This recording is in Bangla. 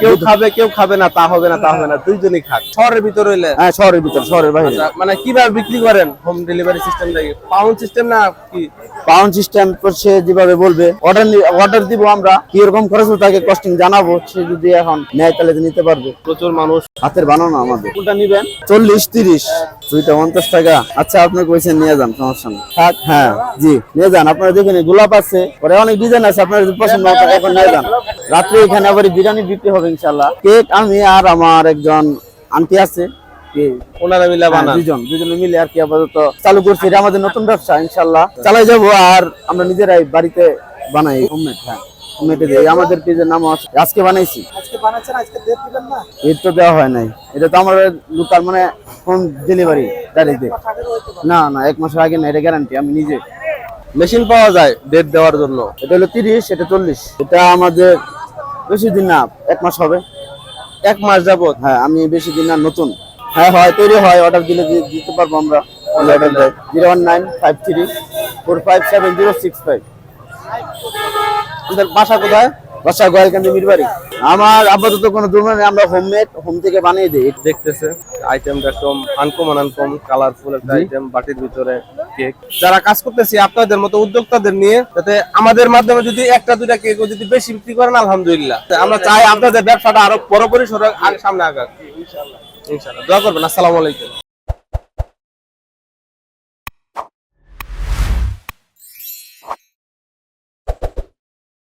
কেউ খাবে কেউ খাবে না তা হবে না তা হবে না দুইজনই খাক। শহরের ভিতর হইলে? হ্যাঁ শহরের ভিতর শহরের বাইরে। আচ্ছা, মানে কীভাবে বিক্রি করেন? হোম ডেলিভারি সিস্টেম লাগে পাউন্ড সিস্টেম না কি? পাউন্ড সিস্টেম সে যেভাবে বলবে অর্ডার অর্ডার দিব আমরা। কীরকম খরচ হবে তাকে কস্টিং জানাব সে যদি এখন নেয় তাহলে নিতে পারবে। প্রচুর মানুষ হাতের বানানো আমাদের। কোনটা নিবেন? চল্লিশ তিরিশ। দুইটা পঞ্চাশ টাকা। আচ্ছা আপনার কইছেন নিয়ে যান সমস্যা নেই। থাক হ্যাঁ জি নিয়ে যান। আপনারা দেখুন গোলাপ আছে পরে অনেক ডিজাইন আছে আপনার পছন্দ হয় এখন নিয়ে যান। রাত্রে এখানে আবার বিরিয়ানি বিক্রি হবে ইনশাল্লাহ কেক আমি আর আমার একজন আন্টি আছে কে- ওনারা মিলে হ্যাঁ, বানান। দুজন দুজনে মিলে আর কি আপাতত চালু করছি। এটা আমাদের নতুন ব্যবসা ইনশাল্লাহ চালাই যাব আর আমরা নিজেরাই বাড়িতে বানাই হোমমেড হ্যাঁ। হোমমেডে দিই। আমাদের পেজের নাম আছে? আজকে বানাইছি। আজকে বানাচ্ছেন আজকে ডেট দিবেন না? এর তো দেওয়া হয় নাই। এটা তো আমার লোকাল মানে হোম ডেলিভারি হয়তো না? না এক মাসের আগে না এটা গ্যারান্টি আমি নিজে। মেশিন পাওয়া যায় ডেট দেওয়ার জন্য। এটা হলো তিরিশ এটা চল্লিশ। এটা আমাদের বেশি দিন না এক মাস হবে। এক মাস যাবত? হ্যাঁ আমি বেশি দিন না নতুন। হ্যাঁ হয় তৈরি হয় অর্ডার দিলে দিতে পারব আমরা। Zero one nine five three four five seven zero six five. আমাদের বাসা কোথায়? বাসা গোয়ালকান্দি মিরবাড়ি। আমার আপাতত কোনো নেই আমরা হোমমেড হোম থেকে বানিয়ে দিই। দেখতেছে। আইটেমটা আনকমন আনকম কালারফুল একটা আইটেম বাটির ভিতরে কেক যারা কাজ করতেছি আপনাদের মতো উদ্যোক্তাদের নিয়ে যাতে আমাদের মাধ্যমে যদি একটা দুইটা কেক যদি বেশি বিক্রি করেন আলহামদুলিল্লাহ। আমরা চাই আপনাদের ব্যবসাটা আরও বড় পরিসরে আগে সামনে আগাক। ইনশাআল্লাহ। দোয়া করবেন। আসসালামু আলাইকুম।